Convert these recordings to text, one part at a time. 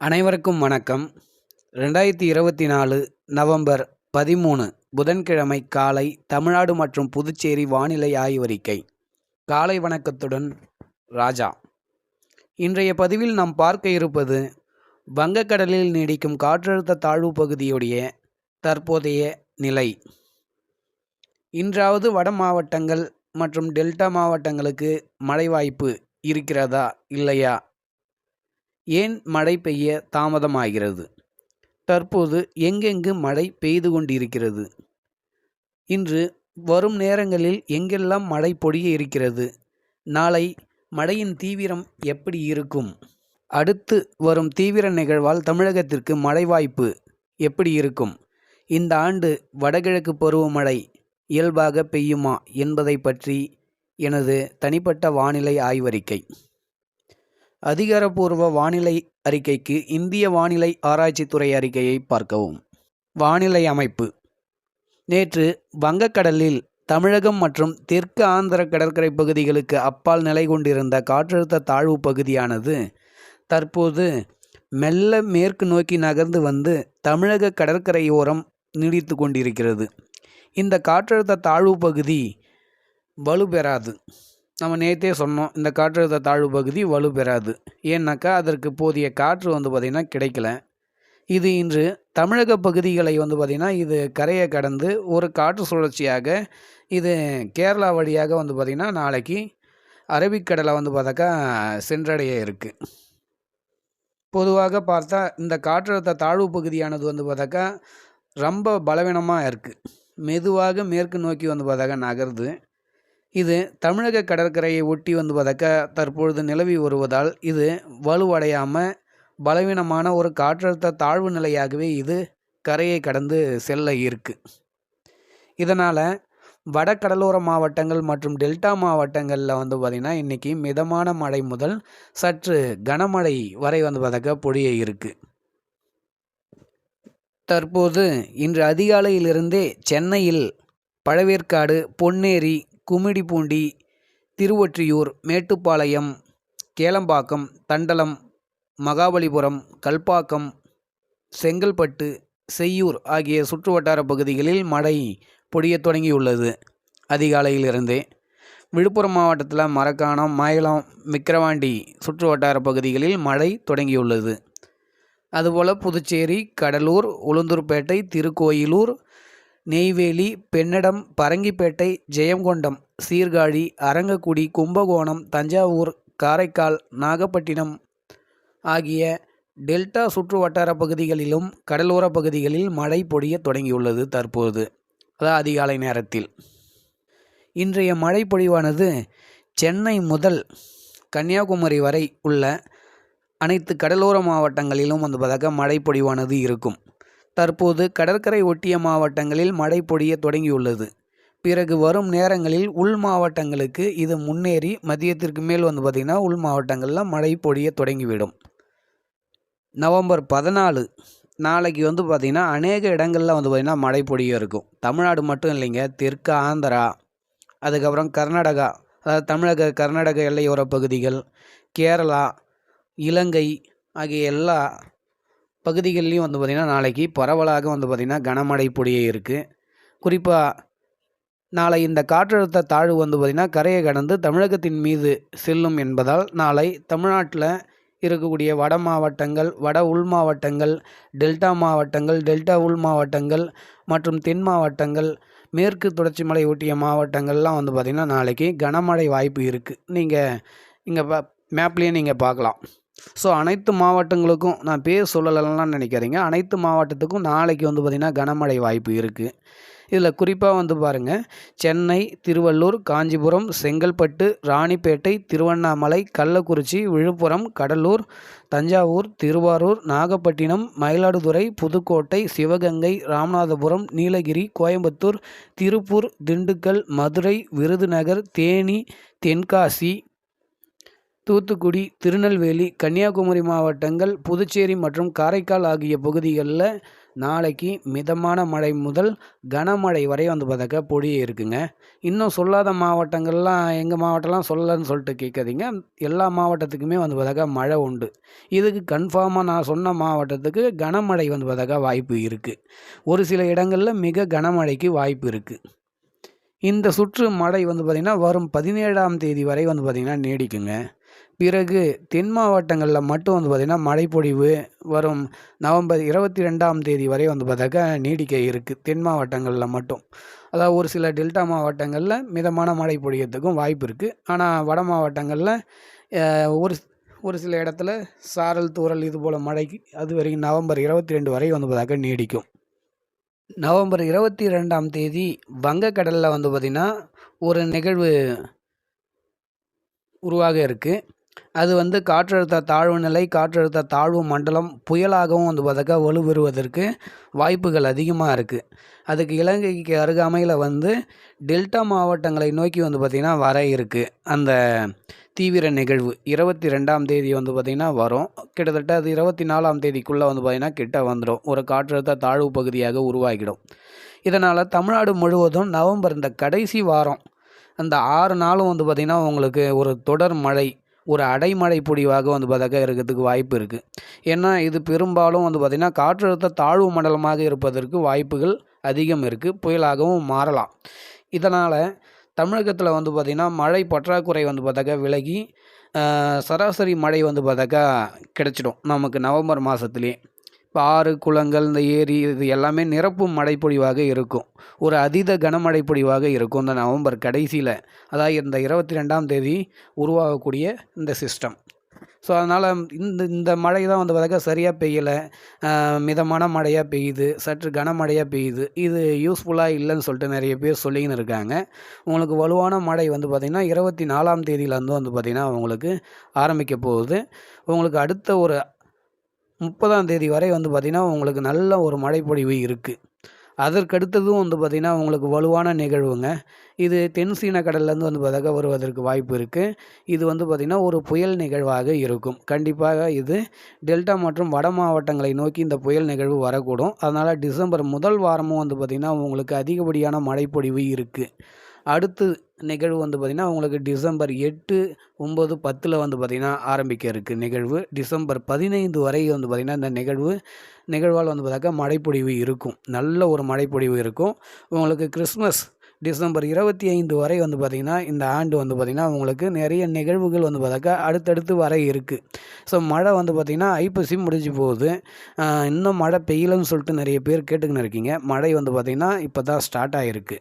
அனைவருக்கும் வணக்கம். ரெண்டாயிரத்தி இருபத்தி நாலு நவம்பர் பதிமூணு புதன்கிழமை காலை தமிழ்நாடு மற்றும் புதுச்சேரி வானிலை ஆய்வறிக்கை காலை வணக்கத்துடன் ராஜா. இன்றைய பதிவில் நாம் பார்க்க இருப்பது வங்கக்கடலில் நீடிக்கும் காற்றழுத்த தாழ்வு பகுதியுடைய தற்போதைய நிலை. இன்றாவது வட மாவட்டங்கள் மற்றும் டெல்டா மாவட்டங்களுக்கு மழை வாய்ப்பு இருக்கிறதா இல்லையா? ஏன் மழை பெய்ய தாமதமாகிறது? தற்போது எங்கெங்கு மழை பெய்து கொண்டிருக்கிறது? இன்று வரும் நேரங்களில் எங்கெல்லாம் மழை பொடிய இருக்கிறது? நாளை மழையின் தீவிரம் எப்படி இருக்கும்? அடுத்து வரும் தீவிர நிகழ்வால் தமிழகத்திற்கு மழை வாய்ப்பு எப்படி இருக்கும்? இந்த ஆண்டு வடகிழக்கு பருவமழை இயல்பாக பெய்யுமா என்பதை பற்றி எனது தனிப்பட்ட வானிலை ஆய்வறிக்கை. அதிகாரப்பூர்வ வானிலை அறிக்கைக்கு இந்திய வானிலை ஆராய்ச்சித்துறை அறிக்கையை பார்க்கவும். வானிலை அமைப்பு. நேற்று வங்கக்கடலில் தமிழகம் மற்றும் தெற்கு ஆந்திர கடற்கரை பகுதிகளுக்கு அப்பால் நிலை கொண்டிருந்த காற்றழுத்த தாழ்வு பகுதியானது தற்போது மெல்ல மேற்கு நோக்கி நகர்ந்து வந்து தமிழக கடற்கரையோரம் நீடித்து கொண்டிருக்கிறது. இந்த காற்றழுத்த தாழ்வு பகுதி வலுப்பெறாது நம்ம நேற்றே சொன்னோம் இந்த காற்றழுத்த தாழ்வு பகுதி வலுப்பெறாது ஏன்னாக்கா அதற்கு போதிய காற்று வந்து பார்த்திங்கன்னா கிடைக்கல. இது இன்று தமிழக பகுதிகளை வந்து பார்த்திங்கன்னா இது கரையை கடந்து ஒரு காற்று சுழற்சியாக இது கேரளா வழியாக வந்து பார்த்திங்கன்னா நாளைக்கு அரபிக்கடலை வந்து பார்த்தாக்கா சென்றடைய இருக்குது பொதுவாக பார்த்தா இந்த காற்றழுத்த தாழ்வு பகுதியானது வந்து பார்த்தாக்கா ரொம்ப பலவீனமாக இருக்குது மெதுவாக மேற்கு நோக்கி வந்து பார்த்தாக்கா நகருது. இது தமிழக கடற்கரையை ஒட்டி வந்து பதக்க தற்பொழுது நிலவி வருவதால் இது வலுவடையாமல் பலவீனமான ஒரு காற்றழுத்த தாழ்வு நிலையாகவே இது கரையை கடந்து செல்ல இருக்கு. இதனால் வட கடலோர மாவட்டங்கள் மற்றும் டெல்டா மாவட்டங்களில் வந்து பார்த்திங்கன்னா இன்றைக்கி மிதமான மழை முதல் சற்று கனமழை வரை வந்து பார்த்தாக்கா பொழிய இருக்குது தற்போது இன்று அதிகாலையிலிருந்தே சென்னையில் பழவேற்காடு பொன்னேரி கும்மிடிப்பூண்டி திருவொற்றியூர் மேட்டுப்பாளையம் கேளம்பாக்கம் தண்டலம் மகாபலிபுரம் கல்பாக்கம் செங்கல்பட்டு செய்யூர் ஆகிய சுற்றுவட்டார பகுதிகளில் மழை பொடியத் தொடங்கியுள்ளது அதிகாலையிலிருந்தே. விழுப்புரம் மாவட்டத்தில் மரக்காணம் மயிலம் விக்கிரவாண்டி சுற்றுவட்டார பகுதிகளில் மழை தொடங்கியுள்ளது. அதுபோல் புதுச்சேரி கடலூர் உளுந்தூர்பேட்டை திருக்கோயிலூர் நெய்வேலி பெண்ணடம் பரங்கிப்பேட்டை ஜெயங்கொண்டம் சீர்காழி அரங்கக்குடி கும்பகோணம் தஞ்சாவூர் காரைக்கால் நாகப்பட்டினம் ஆகிய டெல்டா சுற்று வட்டார பகுதிகளிலும் கடலோர பகுதிகளில் மழை பொழிய தொடங்கியுள்ளது தற்போது. அதாவது அதிகாலை நேரத்தில். இன்றைய மழை பொழிவானது சென்னை முதல் கன்னியாகுமரி வரை உள்ள அனைத்து கடலோர மாவட்டங்களிலும் வந்து பார்த்தாக்க மழை பொழிவானது இருக்கும். தற்போது கடற்கரை ஒட்டிய மாவட்டங்களில் மழை பொழிய தொடங்கியுள்ளது. பிறகு வரும் நேரங்களில் உள் மாவட்டங்களுக்கு இது முன்னேறி மதியத்திற்கு மேல் வந்து பார்த்திங்கன்னா உள் மாவட்டங்களில் மழை பொழிய தொடங்கிவிடும். நவம்பர் பதினாலு நாளைக்கு வந்து பார்த்திங்கன்னா அநேக இடங்களில் வந்து பார்த்திங்கன்னா மழை பொழிய இருக்கும். தமிழ்நாடு மட்டும் இல்லைங்க தெற்கு ஆந்திரா அதுக்கப்புறம் கர்நாடகா அதாவது தமிழக கர்நாடக எல்லையோர பகுதிகள் கேரளா இலங்கை ஆகிய எல்லா பகுதிகள்லையும் வந்து பார்த்திங்கன்னா நாளைக்கு பரவலாக வந்து பார்த்திங்கன்னா கனமழை பொடியே இருக்குது குறிப்பாக நாளை இந்த காற்றழுத்த தாழ்வு வந்து பார்த்திங்கன்னா கரையை கடந்து தமிழகத்தின் மீது செல்லும் என்பதால் நாளை தமிழ்நாட்டில் இருக்கக்கூடிய வட மாவட்டங்கள் வட உள் மாவட்டங்கள் டெல்டா மாவட்டங்கள் டெல்டா உள் மாவட்டங்கள் மற்றும் தென் மாவட்டங்கள் மேற்கு தொடர்ச்சி மலை ஒட்டிய மாவட்டங்கள்லாம் வந்து பார்த்திங்கன்னா நாளைக்கு கனமழை வாய்ப்பு இருக்குது நீங்கள் இங்கே பா மேப்லேயே நீங்கள் பார்க்கலாம். ஸோ அனைத்து மாவட்டங்களுக்கும் நான் பேர் சொல்லலைலாம் நினைக்காதீங்க. அனைத்து மாவட்டத்துக்கும் நாளைக்கு வந்து பார்த்திங்கன்னா கனமழை வாய்ப்பு இருக்குது இதில் குறிப்பாக வந்து பாருங்கள் சென்னை திருவள்ளூர் காஞ்சிபுரம் செங்கல்பட்டு ராணிப்பேட்டை திருவண்ணாமலை கள்ளக்குறிச்சி விழுப்புரம் கடலூர் தஞ்சாவூர் திருவாரூர் நாகப்பட்டினம் மயிலாடுதுறை புதுக்கோட்டை சிவகங்கை ராமநாதபுரம் நீலகிரி கோயம்புத்தூர் திருப்பூர் திண்டுக்கல் மதுரை விருதுநகர் தேனி தென்காசி தூத்துக்குடி திருநெல்வேலி கன்னியாகுமரி மாவட்டங்கள் புதுச்சேரி மற்றும் காரைக்கால் ஆகிய பகுதிகளில் நாளைக்கு மிதமான மழை முதல் கனமழை வரை வந்து பார்த்தாக்கா பொழிய இருக்குங்க. இன்னும் சொல்லாத மாவட்டங்கள்லாம் எங்கள் மாவட்டம்லாம் சொல்லலைன்னு சொல்லிட்டு கேட்காதீங்க. எல்லா மாவட்டத்துக்குமே வந்து பார்த்தாக்கா மழை உண்டு. இதுக்கு கன்ஃபார்மாக நான் சொன்ன மாவட்டத்துக்கு கனமழை வந்து பார்த்தாக்கா வாய்ப்பு இருக்குது ஒரு சில இடங்களில் மிக கனமழைக்கு வாய்ப்பு இருக்குது இந்த சுற்று மழை வந்து பார்த்திங்கன்னா வரும் பதினேழாம் தேதி வரை வந்து பார்த்திங்கன்னா நீடிக்குங்க. பிறகு தென் மாவட்டங்களில் மட்டும் வந்து பார்த்திங்கன்னா மழைப்பொழிவு வரும். நவம்பர் இருபத்தி ரெண்டாம் தேதி வரை வந்து பார்த்தாக்கா நீடிக்க இருக்குது தென் மாவட்டங்களில் மட்டும். அதாவது ஒரு சில டெல்டா மாவட்டங்களில் மிதமான மழை பொழியத்துக்கும் வாய்ப்பு இருக்குது ஆனால் வட மாவட்டங்களில் ஒரு ஒரு சில இடத்துல சாரல் தூரல் இது போல் மழைக்கு அது வரைக்கும் நவம்பர் இருபத்தி ரெண்டு வரை வந்து பார்த்தாக்கா நீடிக்கும். நவம்பர் இருபத்தி ரெண்டாம் தேதி வங்கக்கடலில் வந்து பார்த்திங்கன்னா ஒரு நிகழ்வு உருவாக இருக்குது அது வந்து காற்றழுத்த தாழ்வு நிலை காற்றழுத்த தாழ்வு மண்டலம் புயலாகவும் வந்து பார்த்தாக்கா வலுப்பெறுவதற்கு வாய்ப்புகள் அதிகமாக இருக்குது அதுக்கு இலங்கைக்கு அருகாமையில் வந்து டெல்டா மாவட்டங்களை நோக்கி வந்து பார்த்திங்கன்னா வர இருக்குது அந்த தீவிர நிகழ்வு இருபத்தி ரெண்டாம் தேதி வந்து பார்த்திங்கன்னா வரும். கிட்டத்தட்ட அது இருபத்தி நாலாம் தேதிக்குள்ளே வந்து பார்த்திங்கன்னா கிட்ட வந்துடும் ஒரு காற்றழுத்த தாழ்வு பகுதியாக உருவாகிடும். இதனால் தமிழ்நாடு முழுவதும் நவம்பர் இந்த கடைசி வாரம் அந்த ஆறு நாளும் வந்து பார்த்திங்கன்னா உங்களுக்கு ஒரு தொடர் மழை ஒரு அடைமழை பொழிவாக வந்து பார்த்தாக்கா இருக்கிறதுக்கு வாய்ப்பு இருக்குது ஏன்னா இது பெரும்பாலும் வந்து பார்த்திங்கன்னா காற்றழுத்த தாழ்வு மண்டலமாக இருப்பதற்கு வாய்ப்புகள் அதிகம் இருக்குது புயலாகவும் மாறலாம். இதனால் தமிழகத்தில் வந்து பார்த்திங்கன்னா மழை பற்றாக்குறை வந்து பார்த்தாக்கா விலகி சராசரி மழை வந்து பார்த்தாக்கா கிடச்சிடும். நமக்கு நவம்பர் மாதத்துலேயே ஆறு குளங்கள் இந்த ஏரி இது எல்லாமே நிரப்பும் மழைப்பொழிவாக இருக்கும். ஒரு அதீத கனமழை பொழிவாக இருக்கும் இந்த நவம்பர் கடைசியில். அதாவது இந்த இருபத்தி ரெண்டாம் தேதி உருவாகக்கூடிய இந்த சிஸ்டம் ஸோ அதனால் இந்த இந்த மழை தான் வந்து பார்த்தாக்கா சரியாக பெய்யலை. மிதமான மழையாக பெய்யுது சற்று கனமழையாக பெய்யுது. இது யூஸ்ஃபுல்லாக இல்லைன்னு சொல்லிட்டு நிறைய பேர் சொல்லிக்கின்னு இருக்காங்க. உங்களுக்கு வலுவான மழை வந்து பார்த்திங்கன்னா இருபத்தி நாலாம் தேதியிலேருந்து வந்து பார்த்திங்கன்னா உங்களுக்கு ஆரம்பிக்க போகுது. உங்களுக்கு அடுத்த ஒரு முப்பதாம் தேதி வரை வந்து பார்த்திங்கன்னா உங்களுக்கு நல்ல ஒரு மழைப்பொழிவு இருக்குது அதற்கடுத்ததும் வந்து பார்த்திங்கன்னா உங்களுக்கு வலுவான நிகழ்வுங்க. இது தென் சீன கடல்லேருந்து வந்து பார்த்தாக்க வருவதற்கு வாய்ப்பு இருக்குது இது வந்து பார்த்திங்கன்னா ஒரு புயல் நிகழ்வாக இருக்கும். கண்டிப்பாக இது டெல்டா மற்றும் வட மாவட்டங்களை நோக்கி இந்த புயல் நிகழ்வு வரக்கூடும். அதனால் டிசம்பர் முதல் வாரமும் வந்து பார்த்திங்கன்னா உங்களுக்கு அதிகப்படியான மழைப்பொழிவு இருக்குது அடுத்து நிகழ்வு வந்து பார்த்திங்கன்னா உங்களுக்கு டிசம்பர் எட்டு ஒம்பது பத்தில் வந்து பார்த்திங்கன்னா ஆரம்பிக்க இருக்குது நிகழ்வு. டிசம்பர் பதினைந்து வரை வந்து பார்த்திங்கன்னா இந்த நிகழ்வு நிகழ்வால் வந்து பார்த்தாக்கா மழைப்பொழிவு இருக்கும். நல்ல ஒரு மழைப்பொழிவு இருக்கும். உங்களுக்கு கிறிஸ்மஸ் டிசம்பர் இருபத்தி ஐந்து வரை வந்து பார்த்திங்கன்னா இந்த ஆண்டு வந்து பார்த்திங்கன்னா உங்களுக்கு நிறைய நிகழ்வுகள் வந்து பார்த்தாக்கா அடுத்தடுத்து வர இருக்குது ஸோ மழை வந்து பார்த்திங்கன்னா ஐப்பசி முடிஞ்சு போகுது. இன்னும் மழை பெய்யலன்னு சொல்லிட்டு நிறைய பேர் கேட்டுக்கின்னு இருக்கீங்க. மழை வந்து பார்த்திங்கன்னா இப்போ தான் ஸ்டார்ட் ஆகிருக்கு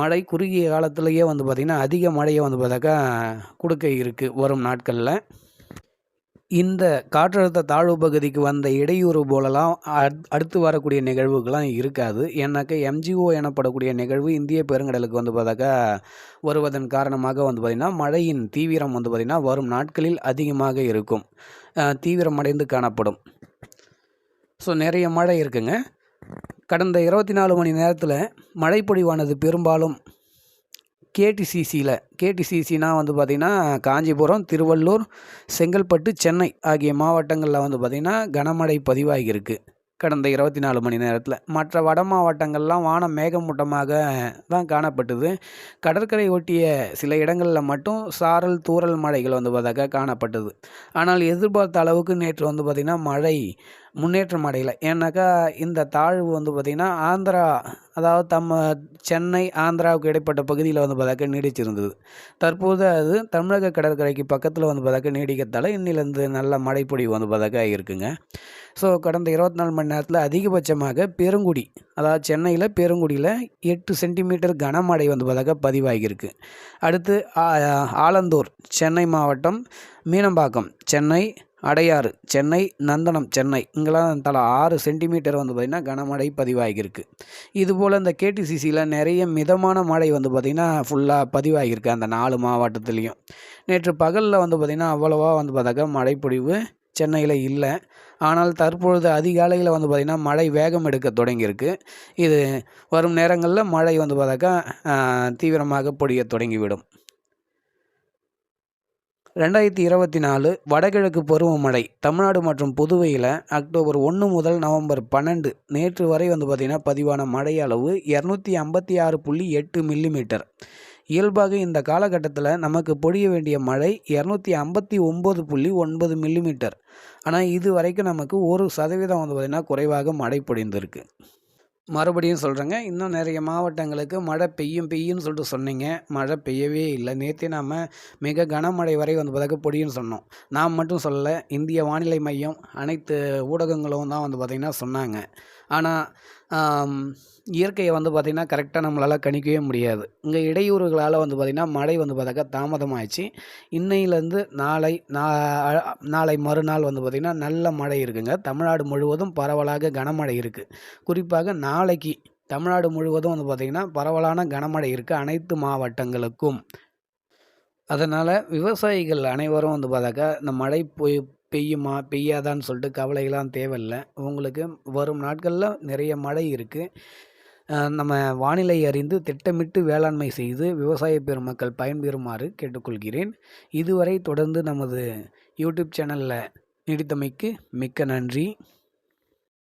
மழை குறுகிய காலத்துலேயே வந்து பார்த்திங்கன்னா அதிக மழையை வந்து பார்த்தாக்கா கொடுக்க இருக்குது வரும் நாட்களில். இந்த காற்றழுத்த தாழ்வு பகுதிக்கு வந்த இடையூறு போலலாம் அடுத்து வரக்கூடிய நிகழ்வுகள்லாம் இருக்காது. ஏன்னாக்கா எம்ஜிஓ எனப்படக்கூடிய நிகழ்வு இந்திய பெருங்கடலுக்கு வந்து பார்த்தாக்கா வருவதன் காரணமாக வந்து பார்த்திங்கன்னா மழையின் தீவிரம் வந்து பார்த்திங்கன்னா வரும் நாட்களில் அதிகமாக இருக்கும். தீவிரமடைந்து காணப்படும். ஸோ நிறைய மழை இருக்குங்க. கடந்த இருபத்தி நாலு மணி நேரத்தில் மழைப்பொழிவானது பெரும்பாலும் கேடிசிசியில் கேடிசிசினா வந்து பார்த்திங்கன்னா காஞ்சிபுரம் திருவள்ளூர் செங்கல்பட்டு சென்னை ஆகிய மாவட்டங்களில் வந்து பார்த்திங்கன்னா கனமழை பதிவாகியிருக்கு. கடந்த இருபத்தி நாலு மணி நேரத்தில். மற்ற வட மாவட்டங்கள்லாம் வானம் மேகமூட்டமாக தான் காணப்பட்டது. கடற்கரை ஒட்டிய சில இடங்களில் மட்டும் சாரல் தூரல் மழைகள் வந்து பார்த்தாக்கா காணப்பட்டது. ஆனால் எதிர்பார்த்த அளவுக்கு நேற்று வந்து பார்த்திங்கன்னா மழை முன்னேற்றம் அடையலை. ஏன்னாக்கா இந்த தாழ்வு வந்து பார்த்திங்கன்னா ஆந்திரா அதாவது தம்ம சென்னை ஆந்திராவுக்கு இடைப்பட்ட பகுதியில் வந்து பார்த்தாக்க நீடிச்சிருந்தது. தற்போது அது தமிழக கடற்கரைக்கு பக்கத்தில் வந்து பார்த்தாக்க நீடிக்கிறதால இன்னிலேருந்து நல்ல மழைப்பொழிவு வந்து பார்த்தாக்க இருக்குங்க ஸோ கடந்த இருபத்தி நாலு மணி நேரத்தில் அதிகபட்சமாக பெருங்குடி அதாவது சென்னையில் பெருங்குடியில் எட்டு சென்டிமீட்டர் கனமழை வந்து பார்த்தாக்க பதிவாகியிருக்கு. அடுத்து ஆலந்தூர் சென்னை மாவட்டம் மீனம்பாக்கம் சென்னை அடையாறு சென்னை நந்தனம் சென்னை. இங்கெல்லாம் தலா ஆறு சென்டிமீட்டர் வந்து பார்த்திங்கன்னா கனமழை பதிவாகியிருக்கு. இதுபோல் இந்த கேடிசிசியில் நிறைய மிதமான மழை வந்து பார்த்திங்கன்னா ஃபுல்லாக பதிவாகியிருக்கு அந்த நாலு மாவட்டத்துலேயும். நேற்று பகலில் வந்து பார்த்திங்கன்னா அவ்வளோவா வந்து பார்த்தாக்கா மழைப்பொழிவு சென்னையில் இல்லை. ஆனால் தற்பொழுது அதிகாலையில் வந்து பார்த்திங்கன்னா மழை வேகம் எடுக்க தொடங்கியிருக்கு. இது வரும் நேரங்களில் மழை வந்து பார்த்தாக்கா தீவிரமாக பொடிய தொடங்கிவிடும். ரெண்டாயிரத்தி இருபத்தி நாலு வடகிழக்கு பருவமழை தமிழ்நாடு மற்றும் புதுவையில் அக்டோபர் ஒன்று முதல் நவம்பர் பன்னெண்டு நேற்று வரை வந்து பார்த்திங்கன்னா பதிவான மழை அளவு இரநூத்தி ஐம்பத்தி ஆறு புள்ளி எட்டு மில்லிமீட்டர் இயல்பாக இந்த காலகட்டத்தில் நமக்கு பொழிய வேண்டிய மழை இரநூத்தி ஐம்பத்தி ஒம்பது புள்ளி ஒன்பது மில்லிமீட்டர் ஆனால் இது வரைக்கும் நமக்கு ஒரு சதவீதம் வந்து பார்த்திங்கன்னா குறைவாக மழை பொழிந்திருக்கு. மறுபடியும் சொல்கிறேங்க இன்னும் நிறைய மாவட்டங்களுக்கு மழை பெய்யும் பெய்யும்னு சொல்லிட்டு சொன்னீங்க. மழை பெய்யவே இல்லை. நேற்றே நாம் மிக கனமழை வரை வந்து பார்த்தாக்க பொடியும்னு சொன்னோம். நாம் மட்டும் சொல்லலை இந்திய வானிலை மையம் அனைத்து ஊடகங்களும் தான் வந்து பார்த்திங்கன்னா சொன்னாங்க. ஆனால் இயற்கையை வந்து பார்த்திங்கன்னா கரெக்டாக நம்மளால் கணிக்கவே முடியாது. இங்கே இடையூறுகளால் வந்து பார்த்திங்கன்னா மழை வந்து பார்த்தாக்கா தாமதமாகிடுச்சு இன்னையிலேருந்து நாளை நா நாளை மறுநாள் வந்து பார்த்திங்கன்னா நல்ல மழை இருக்குங்க. தமிழ்நாடு முழுவதும் பரவலாக கனமழை இருக்குது குறிப்பாக நாளைக்கு தமிழ்நாடு முழுவதும் வந்து பார்த்திங்கன்னா பரவலான கனமழை இருக்குது அனைத்து மாவட்டங்களுக்கும். அதனால் விவசாயிகள் அனைவரும் வந்து பார்த்தாக்கா இந்த மழை பொய் பெய்யுமா பெய்யாதான்னு சொல்லிட்டு கவலைகளாம் தேவையில்ல. உங்களுக்கு வரும் நாட்களில் நிறைய மழை இருக்குது நம்ம வானிலை அறிந்து திட்டமிட்டு வேளாண்மை செய்து விவசாய பெருமக்கள் பயன்பெறுமாறு கேட்டுக்கொள்கிறேன். இதுவரை தொடர்ந்து நமது யூடியூப் சேனலில் நீடித்தமைக்கு மிக்க நன்றி.